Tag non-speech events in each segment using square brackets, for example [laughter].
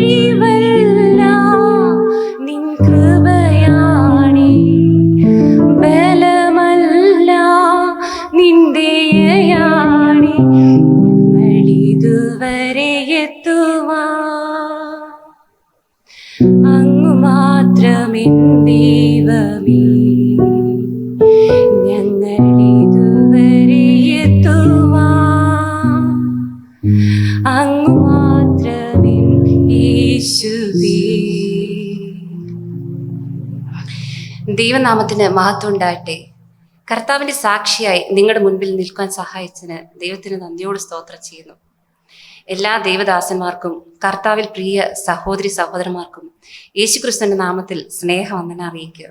even ദൈവനാമത്തിന് മഹത്വം ഉണ്ടാകട്ടെ. കർത്താവിന്റെ സാക്ഷിയായി നിങ്ങളുടെ മുൻപിൽ നിൽക്കാൻ സഹായിച്ചതിന് ദൈവത്തിന് നന്ദിയോട് സ്തോത്രം ചെയ്യുന്നു. എല്ലാ ദൈവദാസന്മാർക്കും കർത്താവിൽ പ്രിയ സഹോദരി സഹോദരന്മാർക്കും യേശുക്രിസ്തുവിന്റെ നാമത്തിൽ സ്നേഹവന്ദന അറിയിക്കുക.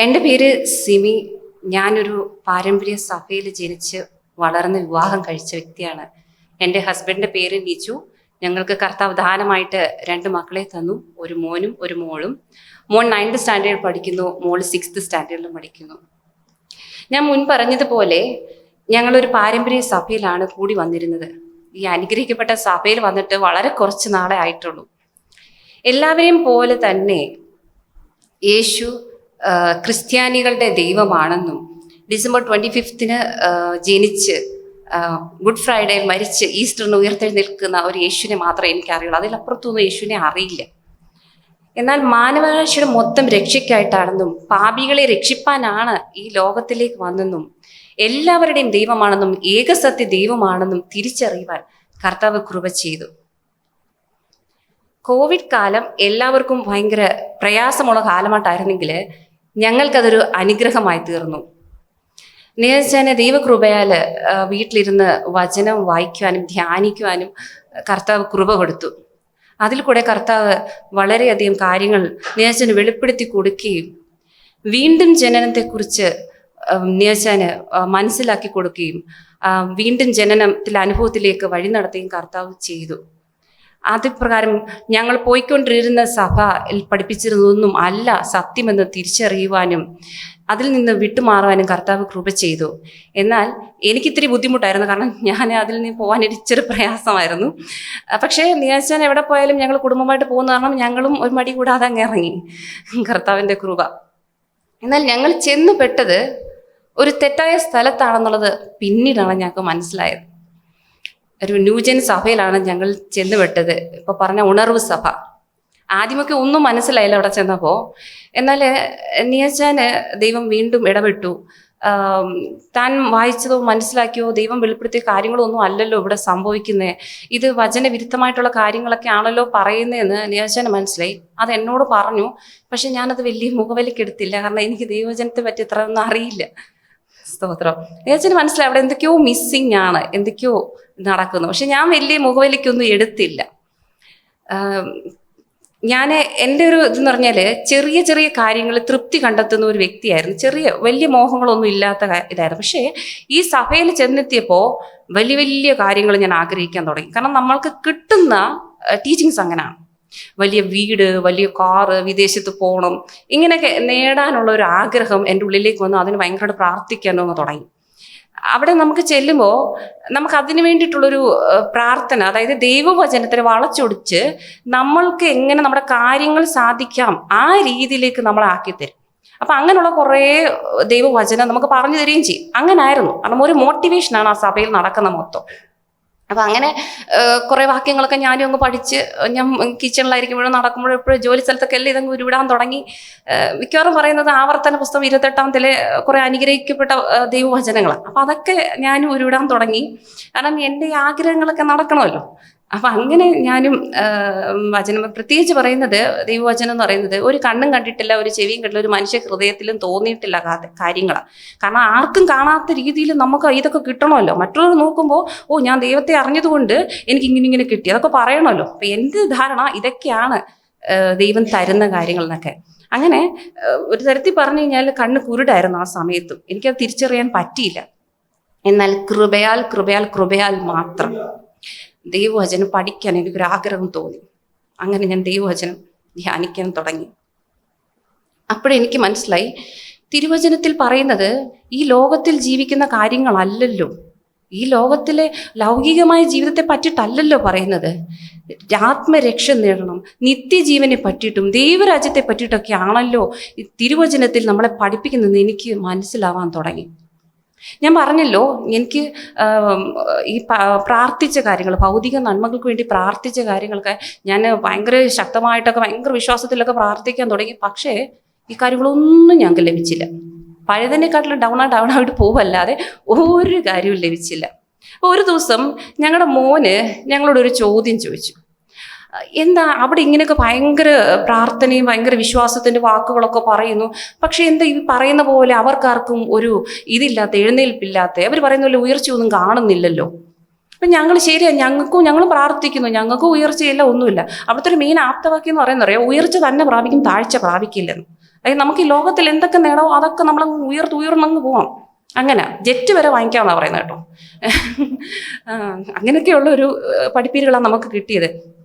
എന്റെ പേര് സിമി. ഞാനൊരു പാരമ്പര്യ സഭയിൽ ജനിച്ച് വളർന്ന് വിവാഹം കഴിച്ച വ്യക്തിയാണ്. എന്റെ ഹസ്ബൻഡിന്റെ പേര് നിജു ഞങ്ങൾക്ക് കർത്താവ് ദാനമായിട്ട് രണ്ട് മക്കളെ തന്നു. ഒരു മോനും ഒരു മോളും. മോൻ നയൻത് സ്റ്റാൻഡേർഡ് പഠിക്കുന്നു മോൾ സിക്സ്ത് സ്റ്റാൻഡേർഡിലും പഠിക്കുന്നു. ഞാൻ മുൻ പറഞ്ഞതുപോലെ ഞങ്ങളൊരു പാരമ്പര്യ സഭയിലാണ് കൂടി വന്നിരുന്നത്. ഈ അനുഗ്രഹിക്കപ്പെട്ട സഭയിൽ വന്നിട്ട് വളരെ കുറച്ച് നാളെ ആയിട്ടുള്ളൂ. എല്ലാവരെയും പോലെ തന്നെ യേശു ക്രിസ്ത്യാനികളുടെ ദൈവമാണെന്നും ഡിസംബർ ട്വന്റി ഫിഫ്തിന് ജനിച്ച് ഗുഡ് ഫ്രൈഡേയിൽ മരിച്ച് ഈസ്റ്ററിന് ഉയർത്തെഴുന്നേൽക്കുന്ന ഒരു യേശുവിനെ മാത്രമേ എനിക്കറിയുള്ളൂ. അതിലപ്പുറത്തൊന്നും യേശുവിനെ അറിയില്ല. എന്നാൽ മാനവരാശിയുടെ മൊത്തം രക്ഷയ്ക്കായിട്ടാണെന്നും പാപികളെ രക്ഷിപ്പാനാണ് ഈ ലോകത്തിലേക്ക് വന്നെന്നും എല്ലാവരുടെയും ദൈവമാണെന്നും ഏകസത്യ ദൈവമാണെന്നും തിരിച്ചറിയുവാൻ കർത്താവ് കൃപ ചെയ്തു. കോവിഡ് കാലം എല്ലാവർക്കും ഭയങ്കര പ്രയാസമുള്ള കാലമായിട്ടായിരുന്നെങ്കിൽ ഞങ്ങൾക്കതൊരു അനുഗ്രഹമായി തീർന്നു. നേർച്ചാനെ ദൈവകൃപയാൽ വീട്ടിലിരുന്ന് വചനം വായിക്കുവാനും ധ്യാനിക്കുവാനും കർത്താവ് കൃപ കൊടുത്തു. അതിൽ കൂടെ കർത്താവ് വളരെയധികം കാര്യങ്ങൾ നേർച്ചന് വെളിപ്പെടുത്തി കൊടുക്കുകയും വീണ്ടും ജനനത്തെക്കുറിച്ച് നേർച്ചാന് മനസ്സിലാക്കി കൊടുക്കുകയും വീണ്ടും ജനനത്തിലെ അനുഭവത്തിലേക്ക് വഴി നടത്തുകയും കർത്താവ് ചെയ്തു. അത് പ്രകാരം ഞങ്ങൾ പോയിക്കൊണ്ടിരുന്ന സഭയിൽ പഠിപ്പിച്ചിരുന്നതൊന്നും അല്ല സത്യമെന്ന് തിരിച്ചറിയുവാനും അതിൽ നിന്ന് വിട്ടുമാറുവാനും കർത്താവ് കൃപ ചെയ്തു. എന്നാൽ എനിക്കിത്തിരി ബുദ്ധിമുട്ടായിരുന്നു. കാരണം ഞാൻ അതിൽ നിന്ന് പോകാൻ ഇച്ചിരി പ്രയാസമായിരുന്നു. പക്ഷേ നിയാച്ചാൻ എവിടെ പോയാലും ഞങ്ങൾ കുടുംബമായിട്ട് പോകുന്ന കാരണം ഞങ്ങളും ഒരു മടി കൂടാതെ അങ്ങ് ഇറങ്ങി. കർത്താവിന്റെ കൃപ. എന്നാൽ ഞങ്ങൾ ചെന്ന് പെട്ടത് ഒരു തെറ്റായ സ്ഥലത്താണെന്നുള്ളത് പിന്നീടാണ് ഞങ്ങൾക്ക് മനസ്സിലായത്. ഒരു ന്യൂജൻ സഭയിലാണ് ഞങ്ങൾ ചെന്നുപെട്ടത് ഇപ്പോൾ പറഞ്ഞ ഉണർവ് സഭ. ആദ്യമൊക്കെ ഒന്നും മനസ്സിലായില്ല അവിടെ ചെന്നപ്പോൾ എന്നാൽ നിയച്ചാന് ദൈവം വീണ്ടും ഇടപെട്ടു. താൻ വായിച്ചതോ മനസ്സിലാക്കിയോ ദൈവം വെളിപ്പെടുത്തിയ കാര്യങ്ങളൊന്നും അല്ലല്ലോ ഇവിടെ സംഭവിക്കുന്നത് ഇത് വചനവിരുദ്ധമായിട്ടുള്ള കാര്യങ്ങളൊക്കെ ആണല്ലോ പറയുന്നതെന്ന് നിയോജന മനസ്സിലായി. അത് എന്നോട് പറഞ്ഞു. പക്ഷെ ഞാനത് വലിയ മുഖവിലക്കെടുത്തില്ല കാരണം എനിക്ക് ദൈവജനത്തെ പറ്റി ഇത്ര ഒന്നും അറിയില്ല. സ്തോത്രം. നിയോജന മനസ്സിലായി. അവിടെ എന്തൊക്കെയോ മിസ്സിങ് ആണ്. എന്തൊക്കെയോ നടക്കുന്നു. പക്ഷെ ഞാൻ വലിയ മുഖവലിക്കൊന്നും എടുത്തില്ല. ഞാൻ എന്റെ ഒരു ഇതെന്ന് പറഞ്ഞാൽ ചെറിയ ചെറിയ കാര്യങ്ങൾ തൃപ്തി കണ്ടെത്തുന്ന ഒരു വ്യക്തിയായിരുന്നു. ചെറിയ വലിയ മോഹങ്ങളൊന്നും ഇല്ലാത്ത ഇതായിരുന്നു. പക്ഷേ ഈ സഭയിൽ ചെന്നെത്തിയപ്പോൾ വലിയ വലിയ കാര്യങ്ങൾ ഞാൻ ആഗ്രഹിക്കാൻ തുടങ്ങി. കാരണം നമ്മൾക്ക് കിട്ടുന്ന ടീച്ചിങ്സ് അങ്ങനെയാണ് വലിയ വീട് വലിയ കാറ് വിദേശത്ത് പോകണം ഇങ്ങനെയൊക്കെ നേടാനുള്ള ഒരു ആഗ്രഹം എന്റെ ഉള്ളിലേക്ക് വന്നു. അതിന് ഭയങ്കരമായിട്ട് പ്രാർത്ഥിക്കാനോ തുടങ്ങി. അവിടെ നമുക്ക് ചെല്ലുമ്പോൾ നമുക്ക് അതിന് വേണ്ടിയിട്ടുള്ളൊരു പ്രാർത്ഥന അതായത് ദൈവവചനത്തിന് വളച്ചൊടിച്ച് നമ്മൾക്ക് എങ്ങനെ നമ്മുടെ കാര്യങ്ങൾ സാധിക്കാം ആ രീതിയിലേക്ക് നമ്മളെ ആക്കി തരും അപ്പം അങ്ങനെയുള്ള കുറേ ദൈവവചനം നമുക്ക് പറഞ്ഞു തരികയും ചെയ്യും. അങ്ങനായിരുന്നു. കാരണം ഒരു മോട്ടിവേഷനാണ് ആ സഭയിൽ നടക്കുന്ന മൊത്തം. അപ്പം അങ്ങനെ കുറേ വാക്യങ്ങളൊക്കെ ഞാനും അങ്ങ് പഠിച്ച് ഞാൻ കിച്ചണിലായിരിക്കുമ്പോഴും നടക്കുമ്പോഴും എപ്പോഴും ജോലി സ്ഥലത്തൊക്കെ എല്ലാം ഇതങ്ങ് ഉരുവിടാൻ തുടങ്ങി. മിക്കവാറും പറയുന്നത് ആവർത്തന പുസ്തകം ഇരുപത്തെട്ടാമത്തിലെ കുറേ അനുഗ്രഹിക്കപ്പെട്ട ദൈവവചനങ്ങളാണ്. അപ്പം അതൊക്കെ ഞാനും ഉരുവിടാൻ തുടങ്ങി. കാരണം എന്റെ ആഗ്രഹങ്ങളൊക്കെ നടക്കണമല്ലോ. അപ്പം അങ്ങനെ ഞാനും വചനം പ്രത്യേകിച്ച് പറയുന്നത് ദൈവവചനം എന്ന് പറയുന്നത് ഒരു കണ്ണും കണ്ടിട്ടില്ല ഒരു ചെവിയും കണ്ടില്ല ഒരു മനുഷ്യ ഹൃദയത്തിലും തോന്നിയിട്ടില്ല കാര്യങ്ങളാണ് കാരണം ആർക്കും കാണാത്ത രീതിയിൽ നമുക്ക് ഇതൊക്കെ കിട്ടണമല്ലോ. മറ്റുള്ളവർ നോക്കുമ്പോൾ ഓ ഞാൻ ദൈവത്തെ അറിഞ്ഞതുകൊണ്ട് എനിക്ക് ഇങ്ങനെ ഇങ്ങനെ കിട്ടി. അതൊക്കെ പറയണമല്ലോ. അപ്പം എന്ത് ധാരണ ഇതൊക്കെയാണ് ദൈവം തരുന്ന കാര്യങ്ങൾ എന്നൊക്കെ അങ്ങനെ ഒരു തരത്തിൽ പറഞ്ഞു കഴിഞ്ഞാൽ കണ്ണ് കുരുടായിരുന്നു ആ സമയത്തും. എനിക്കത് തിരിച്ചറിയാൻ പറ്റിയില്ല. എന്നാൽ കൃപയാൽ കൃപയാൽ കൃപയാൽ മാത്രം. ദൈവവചനം പഠിക്കാൻ എനിക്കൊരാഗ്രഹം തോന്നി. അങ്ങനെ ഞാൻ ദൈവവചനം ധ്യാനിക്കാൻ തുടങ്ങി. അപ്പോഴെനിക്ക് മനസ്സിലായി തിരുവചനത്തിൽ പറയുന്നത് ഈ ലോകത്തിൽ ജീവിക്കുന്ന കാര്യങ്ങളല്ലല്ലോ. ഈ ലോകത്തിലെ ലൗകികമായ ജീവിതത്തെ പറ്റിയിട്ടല്ലല്ലോ പറയുന്നത്. ആത്മരക്ഷ നേടണം നിത്യജീവനെ പറ്റിയിട്ടും ദൈവരാജ്യത്തെ പറ്റിയിട്ടൊക്കെ ആണല്ലോ തിരുവചനത്തിൽ നമ്മളെ പഠിപ്പിക്കുന്നത് എനിക്ക് മനസ്സിലാവാൻ തുടങ്ങി. ഞാൻ പറഞ്ഞല്ലോ എനിക്ക് ഈ പ്രാർത്ഥിച്ച കാര്യങ്ങൾ ഭൗതിക നന്മകൾക്ക് വേണ്ടി പ്രാർത്ഥിച്ച കാര്യങ്ങളൊക്കെ ഞാൻ ഭയങ്കര ശക്തമായിട്ടൊക്കെ ഭയങ്കര വിശ്വാസത്തിലൊക്കെ പ്രാർത്ഥിക്കാൻ തുടങ്ങി. പക്ഷേ ഈ കാര്യങ്ങളൊന്നും ഞങ്ങൾക്ക് ലഭിച്ചില്ല. പഴയതിനെക്കാട്ടിലും ഡൗൺ ആ ഡൗൺ ആയിട്ട് പോവല്ലാതെ ഒരു കാര്യവും ലഭിച്ചില്ല. ഒരു ദിവസം ഞങ്ങളുടെ മോന് ഞങ്ങളോട് ഒരു ചോദ്യം ചോദിച്ചു. എന്താ അവിടെ ഇങ്ങനെയൊക്കെ ഭയങ്കര പ്രാർത്ഥനയും ഭയങ്കര വിശ്വാസത്തിന്റെ വാക്കുകളൊക്കെ പറയുന്നു. പക്ഷേ എന്താ ഈ പറയുന്ന പോലെ അവർക്കാർക്കും ഒരു ഇതില്ലാത്ത എഴുന്നേൽപ്പില്ലാത്ത അവർ പറയുന്ന പോലെ ഉയർച്ചയൊന്നും കാണുന്നില്ലല്ലോ. അപ്പം ഞങ്ങൾ ശരിയാണ് ഞങ്ങൾക്കും ഞങ്ങൾ പ്രാർത്ഥിക്കുന്നു ഞങ്ങൾക്കും ഉയർച്ചയില്ല ഒന്നുമില്ല. അവിടുത്തെ ഒരു മെയിൻ ആപ്തവാക്യം എന്ന് പറയുന്നത് അറിയാം ഉയർച്ച തന്നെ പ്രാപിക്കും താഴ്ച പ്രാപിക്കില്ലെന്ന്. അതായത് നമുക്ക് ഈ ലോകത്തിൽ എന്തൊക്കെ നേടാവോ അതൊക്കെ നമ്മൾ ഉയർത്ത് ഉയർന്നങ്ങ് പോവാം. അങ്ങനെ ജെറ്റ് വരെ വാങ്ങിക്കാമെന്നാണ് പറയുന്നത് കേട്ടോ. [laughs] അങ്ങനെയൊക്കെയുള്ള ഒരു പഠിപ്പീരുകളാണ് നമുക്ക് കിട്ടിയത്.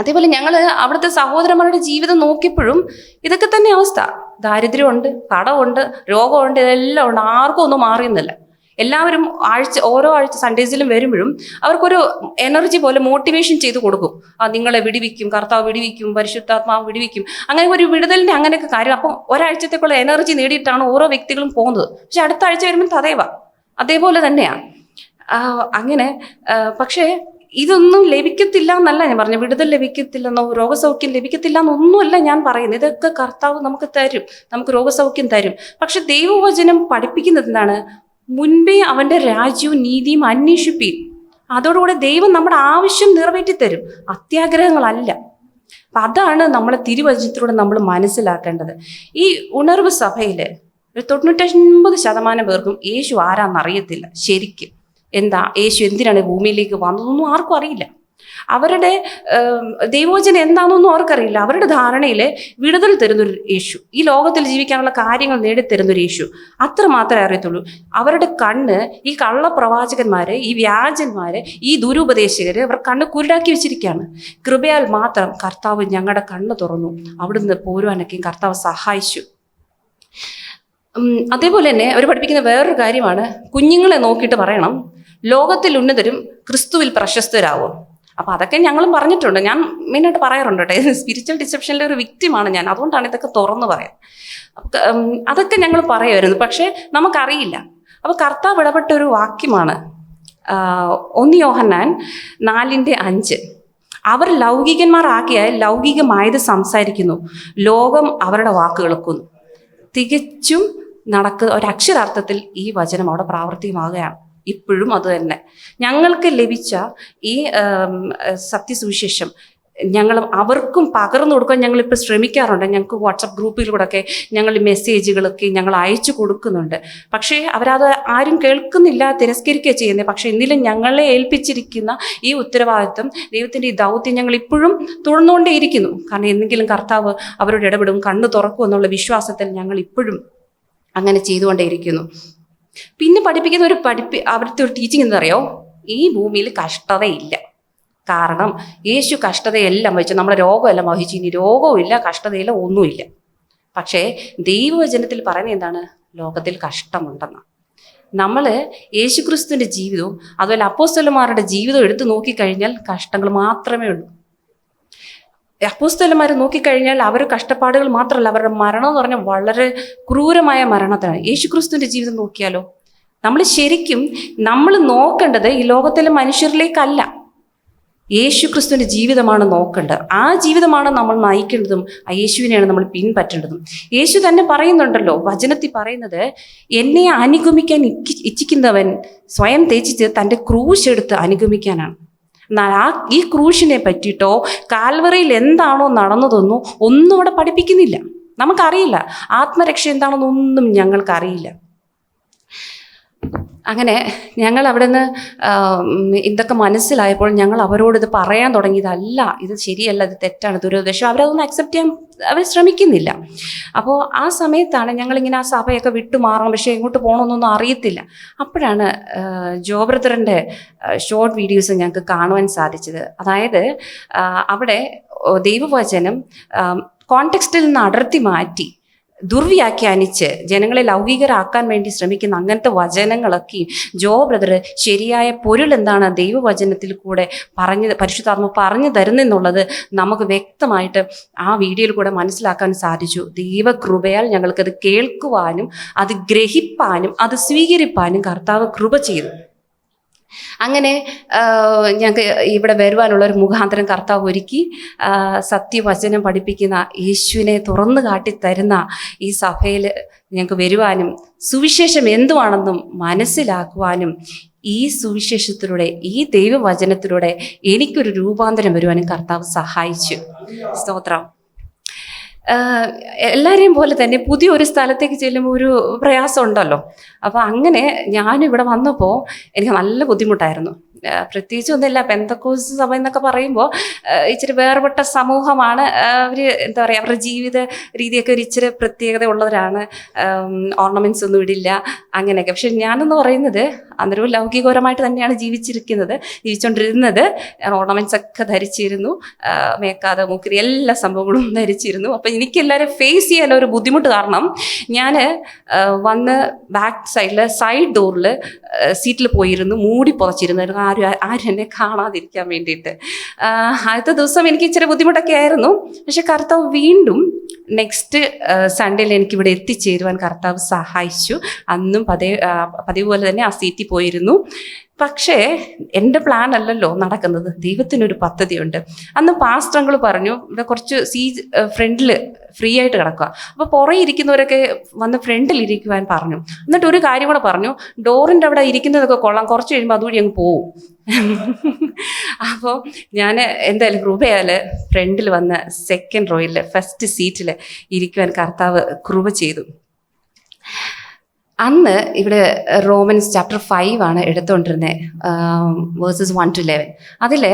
അതേപോലെ ഞങ്ങൾ അവിടുത്തെ സഹോദരന്മാരുടെ ജീവിതം നോക്കിയപ്പോഴും ഇതൊക്കെ തന്നെ അവസ്ഥ. ദാരിദ്ര്യമുണ്ട് കടമുണ്ട് രോഗമുണ്ട് ഇതെല്ലാം ഉണ്ട്. ആർക്കും ഒന്നും മാറിയുന്നില്ല. എല്ലാവരും ആഴ്ച ഓരോ ആഴ്ച സൺഡേസിലും വരുമ്പോഴും അവർക്കൊരു എനർജി പോലെ മോട്ടിവേഷൻ ചെയ്ത് കൊടുക്കും. ആ നിങ്ങളെ വിടിവിക്കും കർത്താവ് വിടിവിക്കും പരിശുദ്ധാത്മാവ് വിടിവിക്കും. അങ്ങനെ ഒരു വിടുതലിന്റെ അങ്ങനെയൊക്കെ കാര്യം. അപ്പം ഒരാഴ്ചത്തേക്കുള്ള എനർജി നേടിയിട്ടാണ് ഓരോ വ്യക്തികളും പോകുന്നത്. പക്ഷെ അടുത്ത ആഴ്ച വരുമ്പോൾ തതേവ. അതേപോലെ തന്നെയാണ് അങ്ങനെ പക്ഷേ ഇതൊന്നും ലഭിക്കത്തില്ല എന്നല്ല ഞാൻ പറഞ്ഞു വിടുതൽ ലഭിക്കത്തില്ലെന്നോ രോഗസൗഖ്യം ലഭിക്കത്തില്ല എന്നൊന്നുമല്ല ഞാൻ പറയുന്നത്. ഇതൊക്കെ കർത്താവ് നമുക്ക് തരും. നമുക്ക് രോഗസൗഖ്യം തരും. പക്ഷെ ദൈവവചനം പഠിപ്പിക്കുന്നത് എന്താണ്? മുൻപേ അവന്റെ രാജ്യവും നീതിയും അന്വേഷിപ്പീൻ. അതോടുകൂടെ ദൈവം നമ്മുടെ ആവശ്യം നിറവേറ്റി തരും അത്യാഗ്രഹങ്ങളല്ല. അപ്പം അതാണ് നമ്മളെ തിരുവചനത്തിലൂടെ നമ്മൾ മനസ്സിലാക്കേണ്ടത്. ഈ ഉണർവ് സഭയിൽ ഒരു തൊണ്ണൂറ്റൊൻപത് ശതമാനം പേർക്കും യേശു ആരാന്നറിയത്തില്ല ശരിക്കും. എന്താ യേശു എന്തിനാണ് ഭൂമിയിലേക്ക് വന്നതൊന്നും ആർക്കും അറിയില്ല. അവരുടെ ദൈവോചന എന്താണെന്നൊന്നും അവർക്കറിയില്ല. അവരുടെ ധാരണയിൽ വിടുതൽ തരുന്നൊരു യേശു ഈ ലോകത്തിൽ ജീവിക്കാനുള്ള കാര്യങ്ങൾ നേടിത്തരുന്നൊരു യേശു അത്ര മാത്രമേ അറിയത്തുള്ളൂ. അവരുടെ കണ്ണ് ഈ കള്ളപ്രവാചകന്മാർ ഈ വ്യാജന്മാർ ഈ ദുരുപദേശകർ അവർ കണ്ണ് കുരുടാക്കി വെച്ചിരിക്കുകയാണ്. കൃപയാൽ മാത്രം കർത്താവ് ഞങ്ങളുടെ കണ്ണ് തുറന്നു. അവിടുന്ന് പോരുവാനൊക്കെയും കർത്താവ് സഹായിച്ചു. അതേപോലെ തന്നെ അവർ പഠിപ്പിക്കുന്ന വേറൊരു കാര്യമാണ് കുഞ്ഞുങ്ങളെ നോക്കിയിട്ട് പറയണം. ലോകത്തിൽ ഉന്നതരും ക്രിസ്തുവിൽ പ്രശസ്തരാവും. അപ്പൊ അതൊക്കെ ഞങ്ങളും പറഞ്ഞിട്ടുണ്ട്. ഞാൻ മെയിനായിട്ട് പറയാറുണ്ട് കേട്ടോ. സ്പിരിച്വൽ ഡിസെപ്ഷനിലെ ഒരു വിക്റ്റിമാണ് ഞാൻ. അതുകൊണ്ടാണ് ഇതൊക്കെ തുറന്നു പറയാം അതൊക്കെ ഞങ്ങൾ പറയുമായിരുന്നു പക്ഷേ നമുക്കറിയില്ല. അപ്പോൾ കർത്താവ് ഇടപെട്ട ഒരു വാക്യമാണ് ഒന്ന് യോഹന്നാൻ നാലിന്റെ അഞ്ച്. അവർ ലൗകികന്മാരാക്കിയാൽ ലൗകികമായത് സംസാരിക്കുന്നു. ലോകം അവരുടെ വാക്കുകൾക്കുന്നു തികച്ചും നടക്കുന്ന ഒരക്ഷരാർത്ഥത്തിൽ ഈ വചനം അവിടെ പ്രാവർത്തികമാകുകയാണ്. ഇപ്പോഴും അതുതന്നെ ഞങ്ങൾക്ക് ലഭിച്ച ഈ സത്യസുവിശേഷം ഞങ്ങൾ അവർക്കും പകർന്നു കൊടുക്കാൻ ഞങ്ങളിപ്പോൾ ശ്രമിക്കാറുണ്ട്. ഞങ്ങൾക്ക് വാട്സപ്പ് ഗ്രൂപ്പിലൂടെയൊക്കെ ഞങ്ങൾ മെസ്സേജുകളൊക്കെ ഞങ്ങൾ അയച്ചു കൊടുക്കുന്നുണ്ട്. പക്ഷേ അവരത് ആരും കേൾക്കുന്നില്ല തിരസ്കരിക്കുക ചെയ്യുന്നത്. പക്ഷേ എന്നിലും ഞങ്ങളെ ഏൽപ്പിച്ചിരിക്കുന്ന ഈ ഉത്തരവാദിത്വം ദൈവത്തിന്റെ ഈ ദൗത്യം ഞങ്ങൾ ഇപ്പോഴും തുടർന്നുകൊണ്ടേയിരിക്കുന്നു കാരണം എന്തെങ്കിലും കർത്താവ് അവരോട് ഇടപെടും കണ്ണു തുറക്കും എന്നുള്ള വിശ്വാസത്തിൽ ഞങ്ങൾ ഇപ്പോഴും അങ്ങനെ ചെയ്തുകൊണ്ടേയിരിക്കുന്നു പിന്നെ പഠിപ്പിക്കുന്ന ഒരു പഠിപ്പി അവിടുത്തെ ഒരു ടീച്ചിങ് എന്തറിയോ ഈ ഭൂമിയിൽ കഷ്ടതയില്ല. കാരണം യേശു കഷ്ടതയെല്ലാം വഹിച്ചു നമ്മളെ രോഗമെല്ലാം വഹിച്ചു ഇനി രോഗവും ഇല്ല കഷ്ടതയില്ല ഒന്നുമില്ല. പക്ഷേ ദൈവവചനത്തിൽ പറയുന്നത് എന്താണ്? ലോകത്തിൽ കഷ്ടമുണ്ടെന്ന്. നമ്മൾ യേശുക്രിസ്തുവിന്റെ ജീവിതവും അതുപോലെ അപ്പോസ്തലന്മാരുടെ ജീവിതവും എടുത്തു നോക്കിക്കഴിഞ്ഞാൽ കഷ്ടങ്ങൾ മാത്രമേ ഉള്ളൂ. അപ്പോസ്തലന്മാർ നോക്കിക്കഴിഞ്ഞാൽ അവർ കഷ്ടപ്പാടുകൾ മാത്രമല്ല. അവരുടെ മരണം എന്ന് പറഞ്ഞാൽ വളരെ ക്രൂരമായ മരണത്തിനാണ് യേശുക്രിസ്തുവിന്റെ ജീവിതം നോക്കിയാലോ? നമ്മൾ ശരിക്കും നമ്മൾ നോക്കേണ്ടത് ഈ ലോകത്തിലെ മനുഷ്യരിലേക്കല്ല. യേശു ക്രിസ്തുവിന്റെ ജീവിതമാണ് നോക്കേണ്ടത്. ആ ജീവിതമാണ് നമ്മൾ നയിക്കേണ്ടതും ആ യേശുവിനെയാണ് നമ്മൾ പിൻപറ്റേണ്ടതും. യേശു തന്നെ പറയുന്നുണ്ടല്ലോ വചനത്തിൽ പറയുന്നത് എന്നെ അനുഗമിക്കാൻ ഇച്ഛി- ഇച്ഛിക്കുന്നവൻ സ്വയം തേച്ചിച്ച് തന്റെ ക്രൂശെടുത്ത് അനുഗമിക്കാനാണ്. എന്നാൽ ആ ഈ ക്രൂശിനെ പറ്റിയിട്ടോ കാൽവറിയിൽ എന്താണോ നടന്നതെന്നോ ഒന്നും അവിടെ പഠിപ്പിക്കുന്നില്ല. നമുക്കറിയില്ല. ആത്മരക്ഷ എന്താണെന്നൊന്നും ഞങ്ങൾക്കറിയില്ല. അങ്ങനെ ഞങ്ങൾ അവിടെ നിന്ന് ഇതൊക്കെ മനസ്സിലായപ്പോൾ ഞങ്ങൾ അവരോട് ഇത് പറയാൻ തുടങ്ങിയതല്ല ഇത് ശരിയല്ല ഇത് തെറ്റാണ് ദുരുദ്ദേശം. അവരതൊന്നും അക്സെപ്റ്റ് ചെയ്യാൻ അവർ ശ്രമിക്കുന്നില്ല. അപ്പോൾ ആ സമയത്താണ് ഞങ്ങളിങ്ങനെ ആ സഭയൊക്കെ വിട്ടുമാറണം പക്ഷേ എങ്ങോട്ട് പോകണമെന്നൊന്നും അറിയത്തില്ല. അപ്പോഴാണ് ജോബ്രദറിന്റെ ഷോർട്ട് വീഡിയോസ് ഞങ്ങൾക്ക് കാണുവാൻ സാധിച്ചത്. അതായത് അവിടെ ദൈവവചനം കോണ്ടെക്സ്റ്റിൽ നിന്ന് അടർത്തി മാറ്റി ദുർവ്യാഖ്യാനിച്ച് ജനങ്ങളെ ലൗകികരാക്കാൻ വേണ്ടി ശ്രമിക്കുന്ന അങ്ങനത്തെ വചനങ്ങളൊക്കെയും ജോ ബ്രദർ ശരിയായ പൊരുൾ എന്താണ് ദൈവവചനത്തിൽ കൂടെ പറഞ്ഞ് പരിശുദ്ധാത്മ പറഞ്ഞു തരുന്നെന്നുള്ളത് നമുക്ക് വ്യക്തമായിട്ട് ആ വീഡിയോയിൽ കൂടെ മനസ്സിലാക്കാൻ സാധിച്ചു. ദൈവകൃപയാൽ ഞങ്ങൾക്കത് കേൾക്കുവാനും അത് ഗ്രഹിപ്പാനും അത് സ്വീകരിപ്പാനും കർത്താവ് കൃപ ചെയ്തു. അങ്ങനെ ഞങ്ങൾക്ക് ഇവിടെ വരുവാനുള്ള ഒരു മുഖാന്തരം കർത്താവ് ഒരുക്കി സത്യവചനം പഠിപ്പിക്കുന്ന യേശുവിനെ തുറന്നു കാട്ടിത്തരുന്ന ഈ സഭയിൽ ഞങ്ങൾക്ക് വരുവാനും സുവിശേഷം എന്തുവാണെന്നും മനസ്സിലാക്കുവാനും ഈ സുവിശേഷത്തിലൂടെ ഈ ദൈവവചനത്തിലൂടെ എനിക്കൊരു രൂപാന്തരം വരുവാനും കർത്താവ് സഹായിച്ചു. സ്തോത്രം. എല്ലാവരെയും പോലെ തന്നെ പുതിയൊരു സ്ഥലത്തേക്ക് ചെല്ലുമ്പോൾ ഒരു പ്രയാസം ഉണ്ടല്ലോ അപ്പോൾ അങ്ങനെ ഞാനിവിടെ വന്നപ്പോൾ എനിക്ക് നല്ല ബുദ്ധിമുട്ടായിരുന്നു. പ്രത്യേകിച്ച് ഒന്നുമില്ല. പെന്തക്കോസ് സഭ എന്നൊക്കെ പറയുമ്പോൾ ഇച്ചിരി വേർപെട്ട സമൂഹമാണ്. അവർ എന്താ പറയുക അവരുടെ ജീവിത രീതിയൊക്കെ ഒരു ഇച്ചിരി പ്രത്യേകത ഉള്ളവരാണ്. ഓർണമെന്റ്സ് ഒന്നും ഇടില്ല അങ്ങനെയൊക്കെ. പക്ഷെ ഞാനെന്ന് പറയുന്നത് അന്നൊരു ലൗകികപരമായിട്ട് തന്നെയാണ് ജീവിച്ചിരിക്കുന്നത് ജീവിച്ചുകൊണ്ടിരുന്നത് ഓർണമെന്റ്സ് ഒക്കെ ധരിച്ചിരുന്നു മേക്കാത മൂക്കിരി എല്ലാ സംഭവങ്ങളും ധരിച്ചിരുന്നു. അപ്പം എനിക്ക് എല്ലാവരും ഫേസ് ചെയ്യാൻ ഒരു ബുദ്ധിമുട്ട് കാരണം ഞാൻ വന്ന് ബാക്ക് സൈഡിൽ സൈഡ് ഡോറിൽ സീറ്റിൽ പോയിരുന്നു മൂടി പുതച്ചിരുന്നു ആരും ആരും എന്നെ കാണാതിരിക്കാൻ വേണ്ടിയിട്ട്. ആദ്യത്തെ ദിവസം എനിക്ക് ഇച്ചിരി ബുദ്ധിമുട്ടൊക്കെ ആയിരുന്നു. പക്ഷെ കർത്താവ് വീണ്ടും നെക്സ്റ്റ് സൺഡേയിൽ എനിക്ക് ഇവിടെ എത്തിച്ചേരുവാൻ കർത്താവ് സഹായിച്ചു. അന്നും പതിവ് പതിവ് പോലെ തന്നെ ആ സീറ്റിൽ പോയിരുന്നു. പക്ഷേ എന്റെ പ്ലാൻ അല്ലല്ലോ നടക്കുന്നത്. ദൈവത്തിനൊരു പദ്ധതിയുണ്ട്. അന്ന് പാസ്റ്റങ്ങൾ പറഞ്ഞു ഇവിടെ കുറച്ച് സീ ഫ്രണ്ടിൽ ഫ്രീ ആയിട്ട് കിടക്കുക. അപ്പോൾ പുറകെ ഇരിക്കുന്നവരൊക്കെ വന്ന് ഫ്രണ്ടിൽ ഇരിക്കുവാൻ പറഞ്ഞു. എന്നിട്ട് ഒരു കാര്യം കൂടെ പറഞ്ഞു ഡോറിന്റെ അവിടെ ഇരിക്കുന്നതൊക്കെ കൊള്ളാം. കുറച്ച് കഴിയുമ്പോൾ അതുവഴി അങ്ങ് പോവും. [laughs] അപ്പോൾ ഞാൻ എന്തായാലും കൃപയാൽ ഫ്രണ്ടിൽ വന്ന സെക്കൻഡ് റോയിൽ ഫസ്റ്റ് സീറ്റിൽ ഇരിക്കുവാൻ കർത്താവ് കൃപ ചെയ്തു. അന്ന് ഇവിടെ റോമൻസ് ചാപ്റ്റർ ഫൈവ് ആണ് എടുത്തുകൊണ്ടിരുന്നത് വേഴ്സസ് വൺ ടു ലെവൻ അതിൽ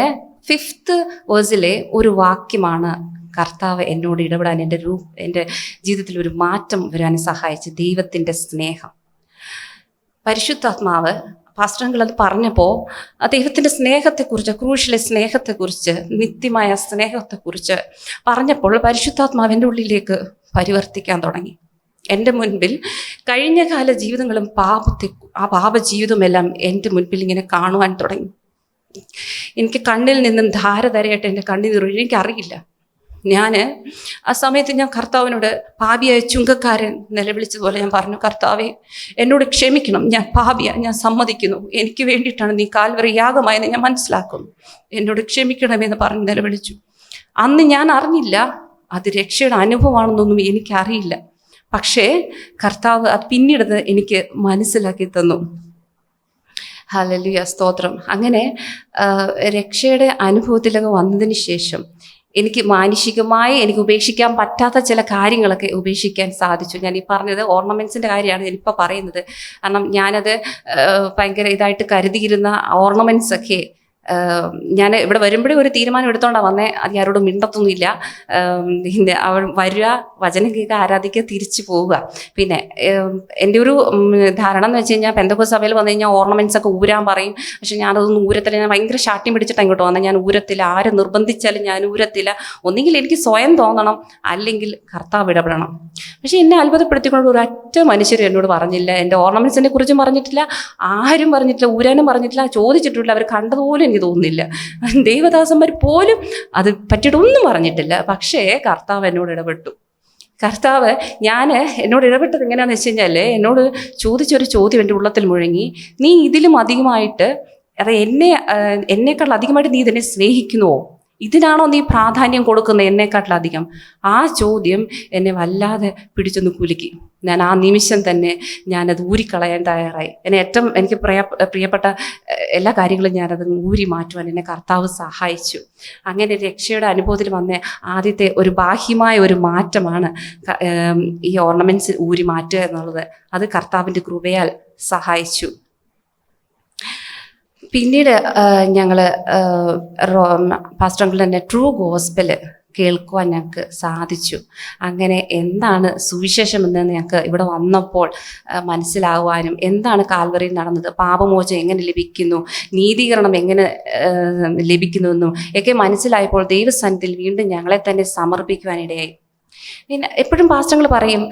ഫിഫ്ത്ത് വേഴ്സിലെ ഒരു വാക്യമാണ് കർത്താവ് എന്നോട് ഇടപെടാൻ എന്റെ രൂ എന്റെ ജീവിതത്തിൽ ഒരു മാറ്റം വരാൻ സഹായിച്ച ദൈവത്തിന്റെ സ്നേഹം. പരിശുദ്ധാത്മാവ് പാസ്റ്ററങ്ങൾ അത് പറഞ്ഞപ്പോൾ അദ്ദേഹത്തിന്റെ സ്നേഹത്തെക്കുറിച്ച് ക്രൂശിലെ സ്നേഹത്തെക്കുറിച്ച് നിത്യമായ സ്നേഹത്തെക്കുറിച്ച് പറഞ്ഞപ്പോൾ പരിശുദ്ധാത്മാവിന്റെ ഉള്ളിലേക്ക് പരിവർത്തിക്കാൻ തുടങ്ങി. എന്റെ മുൻപിൽ കഴിഞ്ഞ കാല ജീവിതങ്ങളും പാപത്തെ ആ പാപ ജീവിതമെല്ലാം എന്റെ മുൻപിൽ ഇങ്ങനെ കാണുവാൻ തുടങ്ങി. എനിക്ക് കണ്ണിൽ നിന്നും ധാര ധാരയായിട്ട് എന്റെ കണ്ണിൽ എനിക്കറിയില്ല. ഞാൻ ആ സമയത്ത് ഞാൻ കർത്താവിനോട് പാപിയായ ചുങ്കക്കാരൻ നിലവിളിച്ചതുപോലെ ഞാൻ പറഞ്ഞു കർത്താവെ എന്നോട് ക്ഷമിക്കണം. ഞാൻ പാപിയ ഞാൻ സമ്മതിക്കുന്നു. എനിക്ക് വേണ്ടിയിട്ടാണ് നീ കാൽവറി യാഗമായെന്ന് ഞാൻ മനസ്സിലാക്കുന്നു. എന്നോട് ക്ഷമിക്കണമെന്ന് പറഞ്ഞ് നിലവിളിച്ചു. അന്ന് ഞാൻ അറിഞ്ഞില്ല അത് രക്ഷയുടെ അനുഭവമാണെന്നൊന്നും എനിക്കറിയില്ല. പക്ഷേ കർത്താവ് അത് പിന്നീട് എനിക്ക് മനസ്സിലാക്കി തന്നു. ഹലലുയ സ്തോത്രം. അങ്ങനെ രക്ഷയുടെ അനുഭവത്തിലൊക്കെ വന്നതിന് ശേഷം എനിക്ക് മാനുഷികമായി എനിക്ക് ഉപേക്ഷിക്കാൻ പറ്റാത്ത ചില കാര്യങ്ങളൊക്കെ ഉപേക്ഷിക്കാൻ സാധിച്ചു. ഞാൻ ഈ പറഞ്ഞത് ഓർണമെന്റ്സിന്റെ കാര്യമാണ് ഞാനിപ്പോൾ പറയുന്നത്. കാരണം ഞാനത് ഭയങ്കര ഇതായിട്ട് കരുതിയിരുന്ന ഓർണമെന്റ്സ് ഒക്കെ ഞാൻ ഇവിടെ വരുമ്പോഴേ ഒരു തീരുമാനം എടുത്തോണ്ടാണ് വന്നേ. അത് ആരോടും മിണ്ടത്തൊന്നുമില്ല. അവൾ വരിക വചനം കേൾക്കുക ആരാധിക്കുക തിരിച്ചു പോവുക. പിന്നെ എന്റെ ഒരു ധാരണ എന്ന് വെച്ച് കഴിഞ്ഞാൽ പെന്തക്കോ സഭയിൽ വന്നു കഴിഞ്ഞാൽ ഓർണമെന്റ്സ് ഒക്കെ ഊരാൻ പറയും. പക്ഷെ ഞാനതൊന്നും ഊരത്തില്ല. ഞാൻ ഭയങ്കര ഷാട്ടിയും പിടിച്ചിട്ട് അങ്ങോട്ട് വന്നത് ഞാൻ ഊരത്തില്ല. ആരെ നിർബന്ധിച്ചാലും ഞാൻ ഊരത്തില്ല. ഒന്നെങ്കിൽ എനിക്ക് സ്വയം തോന്നണം. അല്ലെങ്കിൽ കർത്താവ് ഇടപെടണം. പക്ഷെ എന്നെ അത്ഭുതപ്പെടുത്തിക്കൊണ്ട് ഒരൊറ്റ മനുഷ്യരും എന്നോട് പറഞ്ഞില്ല. എന്റെ ഓർണമെന്റ്സിനെ കുറിച്ചും പറഞ്ഞിട്ടില്ല. ആരും പറഞ്ഞിട്ടില്ല. ഊരാനും പറഞ്ഞിട്ടില്ല. ചോദിച്ചിട്ടില്ല അവർ കണ്ടതുപോലും എനിക്ക് തോന്നുന്നില്ല. ദേവദാസന്മാർ പോലും അത് പറ്റിയിട്ടൊന്നും പറഞ്ഞിട്ടില്ല. പക്ഷേ കർത്താവ് എന്നോട് ഇടപെട്ടു. കർത്താവ് ഞാൻ എന്നോട് ഇടപെട്ടത് എങ്ങനെയാണെന്ന് വെച്ച് കഴിഞ്ഞാൽ എന്നോട് ചോദിച്ചൊരു ചോദ്യം എന്റെ ഉള്ളത്തിൽ മുഴങ്ങി. നീ ഇതിലും അധികമായിട്ട് അതായത് എന്നെ എന്നേക്കാൾ അധികമായിട്ട് നീ ഇതിനെ സ്നേഹിക്കുന്നുവോ? ഇതിനാണോ നീ പ്രാധാന്യം കൊടുക്കുന്നത് എന്നെക്കാട്ടിലധികം ആ ചോദ്യം എന്നെ വല്ലാതെ പിടിച്ചൊന്ന് കുലുക്കി. ഞാൻ ആ നിമിഷം തന്നെ ഞാനത് ഊരിക്കളയാൻ തയ്യാറായി. എന്നെ ഏറ്റവും എനിക്ക് പ്രിയ പ്രിയപ്പെട്ട എല്ലാ കാര്യങ്ങളും ഞാനത് ഊരി മാറ്റുവാൻ എന്നെ കർത്താവ് സഹായിച്ചു. അങ്ങനെ രക്ഷയുടെ അനുഭവത്തിൽ വന്ന ആദ്യത്തെ ഒരു ബാഹ്യമായ ഒരു മാറ്റമാണ് ഈ ഓർണമെന്റ്സ് ഊരി മാറ്റുക എന്നുള്ളത്. അത് കർത്താവിന്റെ കൃപയാൽ സഹായിച്ചു. പിന്നീട് ഞങ്ങൾ പാസ്റ്റർ അങ്കിൾ തന്നെ ട്രൂ ഗോസ്പൽ കേൾക്കുവാൻ ഞങ്ങൾക്ക് സാധിച്ചു. അങ്ങനെ എന്താണ് സുവിശേഷം എന്ന് ഞങ്ങൾക്ക് ഇവിടെ വന്നപ്പോൾ മനസ്സിലാവാനും എന്താണ് കാൽവറിയിൽ നടന്നത് പാപമോചം എങ്ങനെ ലഭിക്കുന്നു നീതീകരണം എങ്ങനെ ലഭിക്കുന്നുവെന്നും ഒക്കെ മനസ്സിലായപ്പോൾ ദൈവസ്ഥാനത്തിൽ വീണ്ടും ഞങ്ങളെ തന്നെ സമർപ്പിക്കുവാനിടയായി. പിന്നെ എപ്പോഴും പാസ്റ്റങ്ങൾ പറയും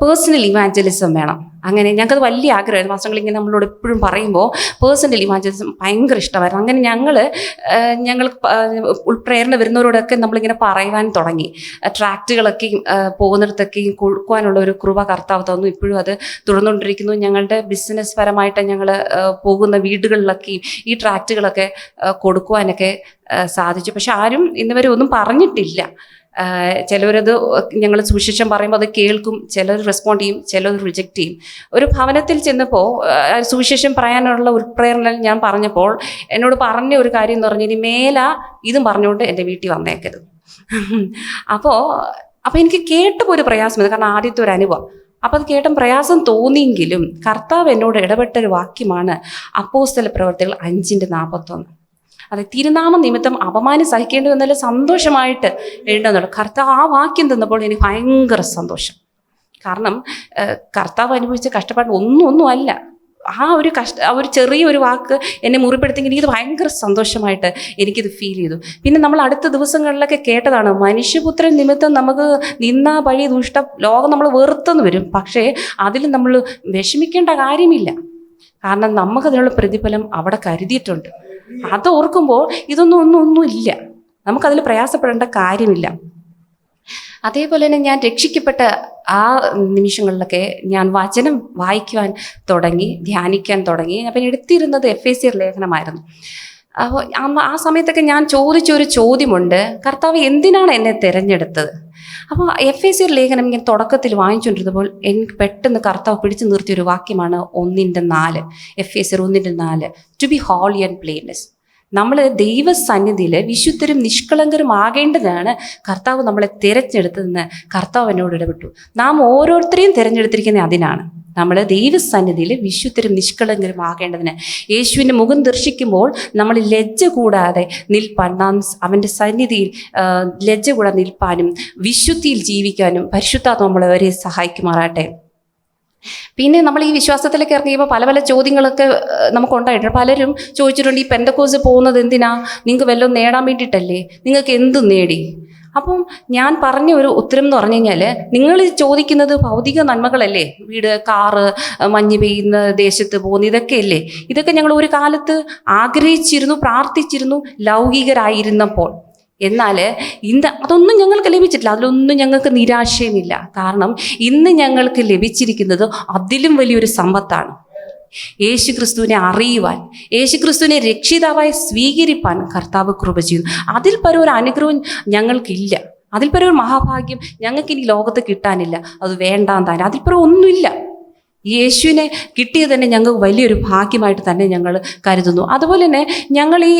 പേഴ്സണൽ ഇവാഞ്ചലിസം വേണം. അങ്ങനെ ഞങ്ങൾക്കത് വലിയ ആഗ്രഹമായിരുന്നു. പാസ്റ്റങ്ങൾ ഇങ്ങനെ നമ്മളോട് എപ്പോഴും പറയുമ്പോൾ പേഴ്സണൽ ഇവാഞ്ചലിസം ഭയങ്കര ഇഷ്ടമായിരുന്നു. അങ്ങനെ ഞങ്ങൾ ഞങ്ങൾ ഉൾപ്രേരണ വരുന്നവരോടൊക്കെ നമ്മളിങ്ങനെ പറയുവാൻ തുടങ്ങി. ട്രാക്റ്റുകളൊക്കെ പോകുന്നിടത്തൊക്കെയും കൊടുക്കുവാനുള്ള ഒരു കൃപ കർത്താവ് തന്നു. ഇപ്പോഴും അത് തുടർന്നുകൊണ്ടിരിക്കുന്നു. ഞങ്ങളുടെ ബിസിനസ് പരമായിട്ട് ഞങ്ങൾ പോകുന്ന വീടുകളിലൊക്കെയും ഈ ട്രാക്റ്റുകളൊക്കെ കൊടുക്കുവാനൊക്കെ സാധിച്ചു. പക്ഷെ ആരും ഇന്നുവരെ ഒന്നും പറഞ്ഞിട്ടില്ല. ആഹ് ചിലവരത് ഞങ്ങൾ സുവിശേഷം പറയുമ്പോൾ അത് കേൾക്കും ചിലർ റെസ്പോണ്ട് ചെയ്യും ചിലർ റിജക്റ്റ് ചെയ്യും. ഒരു ഭവനത്തിൽ ചെന്നപ്പോൾ സുവിശേഷം പറയാനുള്ള ഉൾപ്രേരണ ഞാൻ പറഞ്ഞപ്പോൾ എന്നോട് പറഞ്ഞ ഒരു കാര്യം എന്ന് ഇനി മേല ഇതും പറഞ്ഞുകൊണ്ട് എന്റെ വീട്ടിൽ വന്നേക്കരുത്. അപ്പോൾ അപ്പോൾ എനിക്ക് കേട്ടപ്പോൾ ഒരു പ്രയാസം കാരണം ആദ്യത്തെ ഒരു അനുഭവം. അപ്പോൾ അത് കേട്ടും പ്രയാസം തോന്നിയെങ്കിലും കർത്താവ് എന്നോട് ഇടപെട്ട ഒരു വാക്യമാണ് അപ്പോസ്തല പ്രവർത്തികൾ അഞ്ചിന്റെ നാൽപ്പത്തൊന്ന്. അതെ തിരുനാമ നിമിത്തം അപമാനം സഹിക്കേണ്ടി വന്നാൽ സന്തോഷമായിട്ട് എഴുതുന്നുള്ളൂ കർത്താവ് ആ വാക്യം തന്നപ്പോൾ എനിക്ക് ഭയങ്കര സന്തോഷം. കാരണം കർത്താവ് അനുഭവിച്ച കഷ്ടപ്പാട് ഒന്നും ഒന്നും അല്ല ആ ഒരു കഷ്ട ആ ഒരു ചെറിയ ഒരു വാക്ക് എന്നെ മുറിപ്പെടുത്തിയെങ്കിൽ എനിക്കിത് ഭയങ്കര സന്തോഷമായിട്ട് എനിക്കിത് ഫീൽ ചെയ്തു. പിന്നെ നമ്മൾ അടുത്ത ദിവസങ്ങളിലൊക്കെ കേട്ടതാണ് മനുഷ്യപുത്രൻ നിമിത്തം നമുക്ക് നിന്ന പഴി ദുഷ്ട ലോകം നമ്മൾ വെറുത്തെന്ന് വരും. പക്ഷേ അതിൽ നമ്മൾ വിഷമിക്കേണ്ട കാര്യമില്ല. കാരണം നമുക്കതിനുള്ള പ്രതിഫലം അവിടെ കരുതിയിട്ടുണ്ട്. അത് ഓർക്കുമ്പോൾ ഇതൊന്നും ഒന്നും ഒന്നും ഇല്ല. നമുക്കതിൽ പ്രയാസപ്പെടേണ്ട കാര്യമില്ല. അതേപോലെ തന്നെ ഞാൻ രക്ഷിക്കപ്പെട്ട ആ നിമിഷങ്ങളിലൊക്കെ ഞാൻ വചനം വായിക്കുവാൻ തുടങ്ങി ധ്യാനിക്കാൻ തുടങ്ങി. അപ്പം എടുത്തിരുന്നത് എഫ് എ സി ലേഖനമായിരുന്നു അപ്പോൾ ആ സമയത്തൊക്കെ ഞാൻ ചോദിച്ചൊരു ചോദ്യമുണ്ട്. കർത്താവ് എന്തിനാണ് എന്നെ തിരഞ്ഞെടുത്തത്? അപ്പോൾ എഫ് എ സി ഒരു ലേഖനം ഇങ്ങനെ തുടക്കത്തിൽ വാങ്ങിച്ചുകൊണ്ടിരുന്നപ്പോൾ എനിക്ക് പെട്ടെന്ന് കർത്താവ് പിടിച്ചു നിർത്തിയൊരു വാക്യമാണ് ഒന്നിന്റെ നാല്. എഫ് എ സി ഒന്നിന്റെ നാല്. To be holy and blameless നമ്മൾ ദൈവസന്നിധിയിൽ വിശുദ്ധരും നിഷ്കളങ്കരും ആകേണ്ടതാണ് കർത്താവ് നമ്മളെ തിരഞ്ഞെടുത്തതെന്ന് കർത്താവ് എന്നോട് ഇടപെട്ടു. നാം ഓരോരുത്തരെയും തിരഞ്ഞെടുത്തിരിക്കുന്നത് അതിനാണ്. നമ്മൾ ദൈവസന്നിധിയിൽ വിശുദ്ധരും നിഷ്കളങ്കരും ആകേണ്ടതിന്. യേശുവിന്റെ മുഖം ദർശിക്കുമ്പോൾ നമ്മൾ ലജ്ജ കൂടാതെ നിൽപ്പാൻ നാം അവന്റെ സന്നിധിയിൽ ലജ്ജ കൂടാതെ നിൽപ്പാനും വിശുദ്ധിയിൽ ജീവിക്കാനും പരിശുദ്ധാത്മ നമ്മളെ സഹായിക്കുമാറാട്ടെ പിന്നെ നമ്മൾ ഈ വിശ്വാസത്തിലേക്ക് ഇറങ്ങിയപ്പോൾ പല പല ചോദ്യങ്ങളൊക്കെ നമുക്കുണ്ടായിട്ടുണ്ട്. പലരും ചോദിച്ചിട്ടുണ്ട് ഈ പെന്തക്കോസ് പോകുന്നത് എന്തിനാ? നിങ്ങൾക്ക് വല്ലതും നേടാൻ വേണ്ടിയിട്ടല്ലേ? നിങ്ങൾക്ക് എന്തും നേടി? അപ്പം ഞാൻ പറഞ്ഞ ഒരു ഉത്തരം എന്ന് പറഞ്ഞു കഴിഞ്ഞാൽ നിങ്ങൾ ചോദിക്കുന്നത് ഭൗതിക നന്മകളല്ലേ? വീട് കാറ് മഞ്ഞ് പെയ്യുന്ന ദേശത്ത് പോകുന്ന ഇതൊക്കെയല്ലേ ഇതൊക്കെ ഞങ്ങൾ ഒരു കാലത്ത് ആഗ്രഹിച്ചിരുന്നു പ്രാർത്ഥിച്ചിരുന്നു ലൗകികരായിരുന്നപ്പോൾ. എന്നാൽ ഇന്ന് അതൊന്നും ഞങ്ങൾക്ക് ലഭിച്ചിട്ടില്ല. അതിലൊന്നും ഞങ്ങൾക്ക് നിരാശയുമില്ല. കാരണം ഇന്ന് ഞങ്ങൾക്ക് ലഭിച്ചിരിക്കുന്നത് അതിലും വലിയൊരു സമ്പത്താണ്. യേശു ക്രിസ്തുവിനെ അറിയുവാൻ യേശു ക്രിസ്തുവിനെ രക്ഷിതാവായി സ്വീകരിപ്പാൻ കർത്താവ് കൃപ ചെയ്യുന്നു. അതിൽ പരം ഒരു അനുഗ്രഹം ഞങ്ങൾക്കില്ല. അതിൽ പരം ഒരു മഹാഭാഗ്യം ഞങ്ങൾക്ക് ഇനി ലോകത്ത് കിട്ടാനില്ല. അത് വേണ്ടാൻ താൻ അതിൽ പരം ഒന്നുമില്ല. യേശുവിനെ കിട്ടിയത് തന്നെ ഞങ്ങൾക്ക് വലിയൊരു ഭാഗ്യമായിട്ട് തന്നെ ഞങ്ങൾ കരുതുന്നു. അതുപോലെ തന്നെ ഞങ്ങൾ ഈ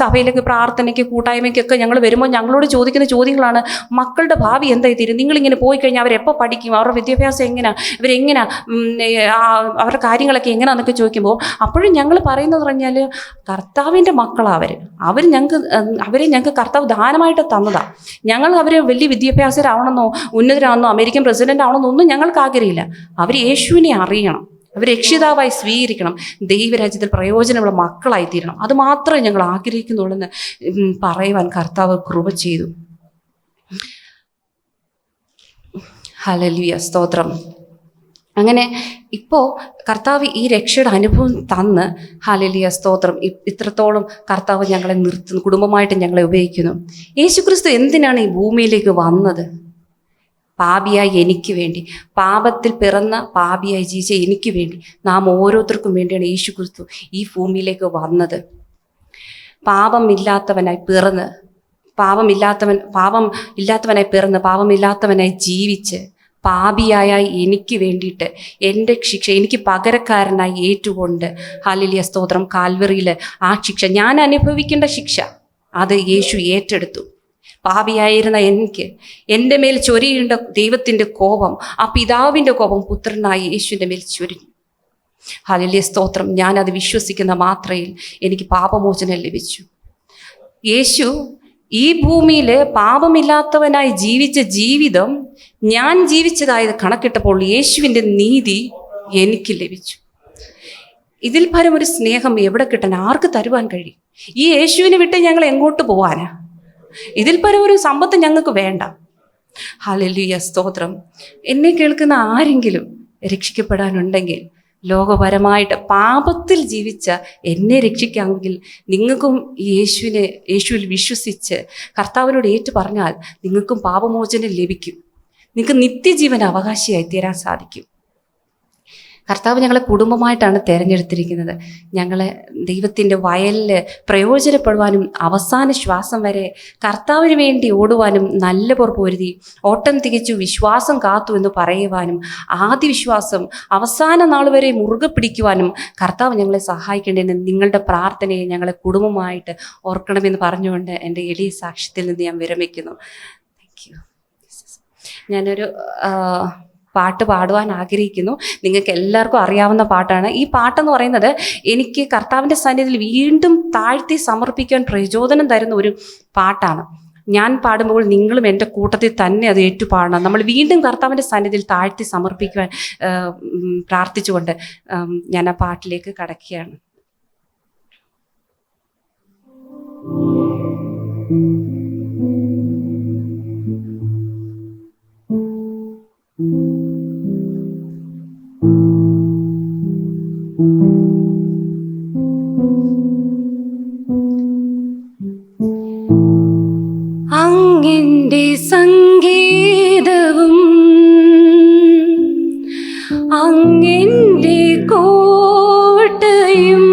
സഭയിലേക്ക് പ്രാർത്ഥനയ്ക്ക് കൂട്ടായ്മയ്ക്കൊക്കെ ഞങ്ങൾ വരുമ്പോൾ ഞങ്ങളോട് ചോദിക്കുന്ന ചോദ്യങ്ങളാണ് മക്കളുടെ ഭാവി എന്തായി തീരും? നിങ്ങളിങ്ങനെ പോയി കഴിഞ്ഞാൽ അവരെപ്പോൾ പഠിക്കും? അവരുടെ വിദ്യാഭ്യാസം എങ്ങനെയാണ് ഇവരെങ്ങനെ അവരുടെ കാര്യങ്ങളൊക്കെ എങ്ങനെയാണെന്നൊക്കെ ചോദിക്കുമ്പോൾ അപ്പോഴും ഞങ്ങൾ പറയുന്നത് പറഞ്ഞാൽ കർത്താവിന്റെ മക്കളാണ് അവർ. അവർ ഞങ്ങൾക്ക് അവരെ ഞങ്ങൾക്ക് കർത്താവ് ദാനമായിട്ട് തന്നതാണ് ഞങ്ങൾ അവരെ വലിയ വിദ്യാഭ്യാസരാവണമെന്നോ ഉന്നതരാണെന്നോ അമേരിക്കൻ പ്രസിഡന്റ് ആവണമെന്നോ ഒന്നും ഞങ്ങൾക്ക് ആഗ്രഹമില്ല. അവർ യേശുവിനെ അറിയണം. രക്ഷിതാവായി സ്വീകരിക്കണം. ദൈവരാജ്യത്തിൽ പ്രയോജനമുള്ള മക്കളായി തീരണം അത് മാത്രമേ ഞങ്ങൾ ആഗ്രഹിക്കുന്നുള്ളൂ എന്ന് പറയുവാൻ കർത്താവ് കൃപ ചെയ്തു. ഹലലിയ സ്തോത്രം. അങ്ങനെ ഇപ്പോൾ കർത്താവ് ഈ രക്ഷയുടെ അനുഭവം തന്ന് ഹാലലിയ സ്തോത്രം ഇത്രത്തോളം കർത്താവ് ഞങ്ങളെ നിർത്തുന്നു കുടുംബമായിട്ട് ഞങ്ങളെ ഉപയോഗിക്കുന്നു. യേശുക്രിസ്തു എന്തിനാണ് ഈ ഭൂമിയിലേക്ക് വന്നത്? പാപിയായി എനിക്ക് വേണ്ടി പാപത്തിൽ പിറന്ന പാപിയായി ജീവിച്ച എനിക്ക് വേണ്ടി നാം ഓരോരുത്തർക്കും വേണ്ടിയാണ് യേശു ക്രിസ്തു ഈ ഭൂമിയിലേക്ക് വന്നത്. പാപമില്ലാത്തവനായി പിറന്ന് പാപമില്ലാത്തവൻ പാപം ഇല്ലാത്തവനായി പിറന്ന് പാപമില്ലാത്തവനായി ജീവിച്ച് പാപിയായ എനിക്ക് വേണ്ടിയിട്ട് എന്റെ ശിക്ഷ എനിക്ക് പകരക്കാരനായി ഏറ്റുകൊണ്ട് ഹാലിലിയ സ്തോത്രം കാൽവറിയിൽ ആ ശിക്ഷ ഞാൻ അനുഭവിക്കേണ്ട ശിക്ഷ അത് യേശു ഏറ്റെടുത്തു. പാപിയായിരുന്ന എനിക്ക്. എന്റെ മേൽ ചൊരിയേണ്ട ദൈവത്തിന്റെ കോപം ആ പിതാവിന്റെ കോപം പുത്രനായി യേശുവിന്റെ മേൽ ചൊരിഞ്ഞു. ഹാലിലിയ സ്തോത്രം. ഞാനത് വിശ്വസിക്കുന്ന മാത്രയിൽ എനിക്ക് പാപമോചനം ലഭിച്ചു. യേശു ഈ ഭൂമിയിൽ പാപമില്ലാത്തവനായി ജീവിച്ച ജീവിതം ഞാൻ ജീവിച്ചതായത് കണക്കിട്ടപ്പോൾ യേശുവിന്റെ നീതി എനിക്ക് ലഭിച്ചു. ഇതിൽ പരം ഒരു സ്നേഹം എവിടെ കിട്ടാൻ ആർക്ക് തരുവാൻ കഴിയും? ഈ യേശുവിനെ വിട്ട് ഞങ്ങൾ എങ്ങോട്ട് പോവാനാ? ഇതിൽ പരം ഒരു സമ്പത്ത് ഞങ്ങൾക്ക് വേണ്ട. ഹലലിയ സ്തോത്രം. എന്നെ കേൾക്കുന്ന ആരെങ്കിലും രക്ഷിക്കപ്പെടാനുണ്ടെങ്കിൽ ലോകപരമായിട്ട് പാപത്തിൽ ജീവിച്ച എന്നെ രക്ഷിക്കാമെങ്കിൽ നിങ്ങൾക്കും യേശുവിനെ യേശുവിൽ വിശ്വസിച്ച് കർത്താവിനോട് ഏറ്റു പറഞ്ഞാൽ നിങ്ങൾക്കും പാപമോചനം ലഭിക്കും. നിങ്ങൾക്ക് നിത്യജീവൻ അവകാശിയായി തീരാൻ സാധിക്കും. കർത്താവ് ഞങ്ങളെ കുടുംബമായിട്ടാണ് തിരഞ്ഞെടുത്തിരിക്കുന്നത്. ഞങ്ങളെ ദൈവത്തിന്റെ വയലിൽ പ്രയോജനപ്പെടുവാനും അവസാന ശ്വാസം വരെ കർത്താവിന് വേണ്ടി ഓടുവാനും നല്ല പൊറുപ്പൊരുതി ഓട്ടം തികച്ചു വിശ്വാസം കാത്തു എന്ന് പറയുവാനും ആദ്യ വിശ്വാസം അവസാന നാൾ വരെ മുറുകെ പിടിക്കുവാനും കർത്താവ് ഞങ്ങളെ സഹായിക്കേണ്ടതെന്ന് നിങ്ങളുടെ പ്രാർത്ഥനയെ ഞങ്ങളെ കുടുംബമായിട്ട് ഓർക്കണമെന്ന് പറഞ്ഞുകൊണ്ട് എന്റെ എളിയ സാക്ഷ്യത്തിൽ നിന്ന് ഞാൻ വിരമിക്കുന്നു. താങ്ക് യു ഞാനൊരു പാട്ട് പാടുവാൻ ആഗ്രഹിക്കുന്നു. നിങ്ങൾക്ക് എല്ലാവർക്കും അറിയാവുന്ന പാട്ടാണ്. ഈ പാട്ടെന്ന് പറയുന്നത് എനിക്ക് കർത്താവിന്റെ സന്നിധിയിൽ വീണ്ടും താഴ്ത്തി സമർപ്പിക്കാൻ പ്രചോദനം തരുന്ന ഒരു പാട്ടാണ്. ഞാൻ പാടുമ്പോൾ നിങ്ങളും എന്റെ കൂട്ടത്തിൽ തന്നെ അത് ഏറ്റുപാടണം. നമ്മൾ വീണ്ടും കർത്താവിന്റെ സന്നിധിയിൽ താഴ്ത്തി സമർപ്പിക്കുവാൻ പ്രാർത്ഥിച്ചുകൊണ്ട് ഞാൻ ആ പാട്ടിലേക്ക് കടക്കുകയാണ്. അങ്ങെന്റെ സംഗീതവും അങ്ങിന്റെ കോട്ടയും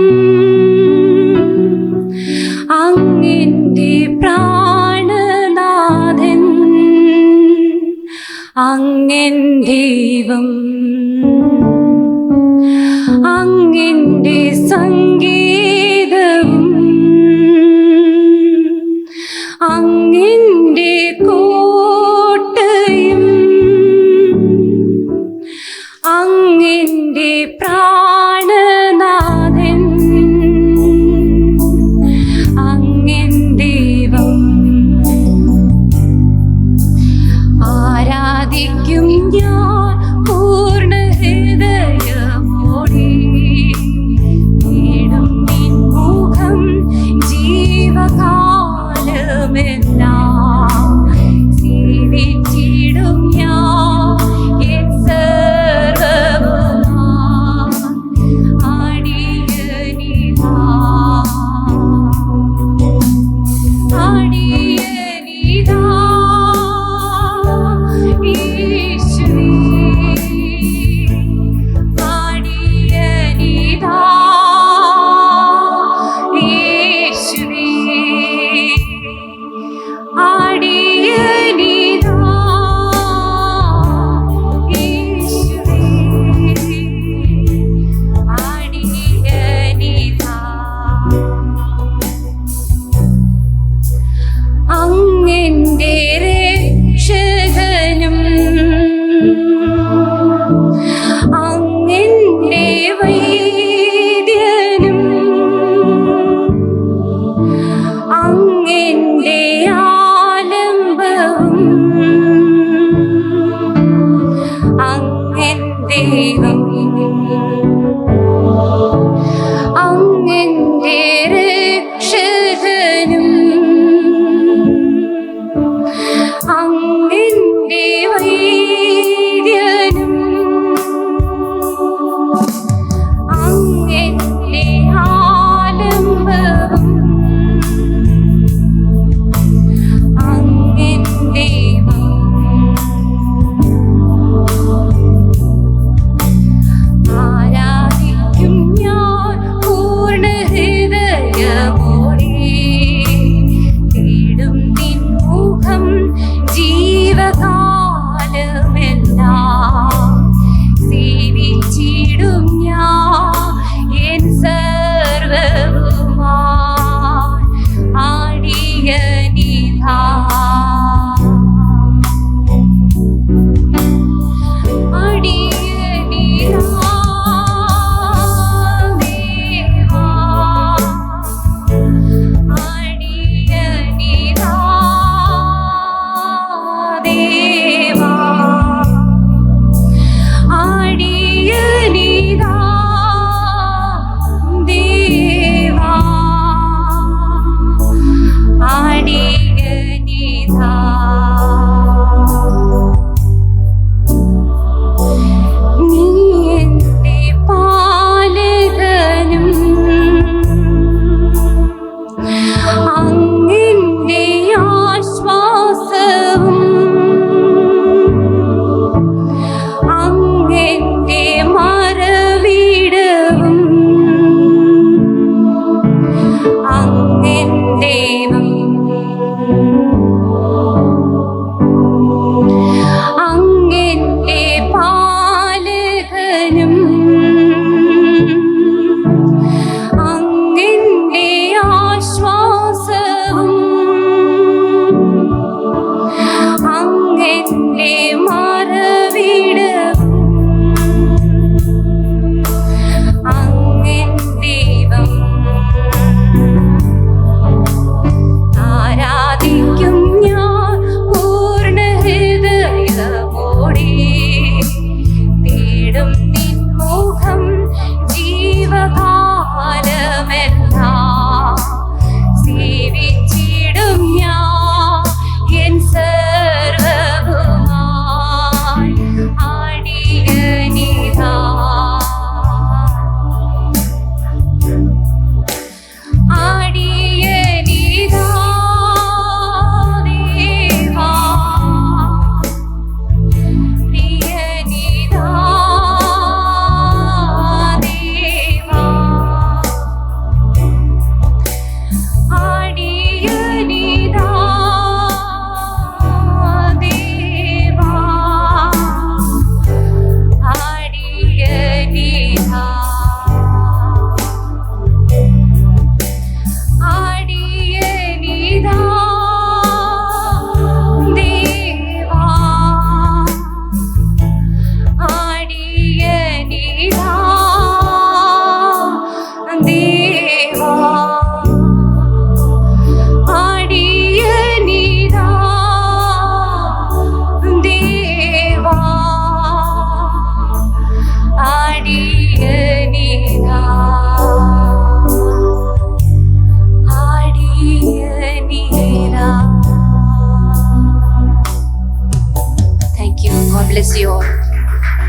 അങ്ങിന്റെ പ്രാണനാഥൻ അങ്ങൻ ദൈവം and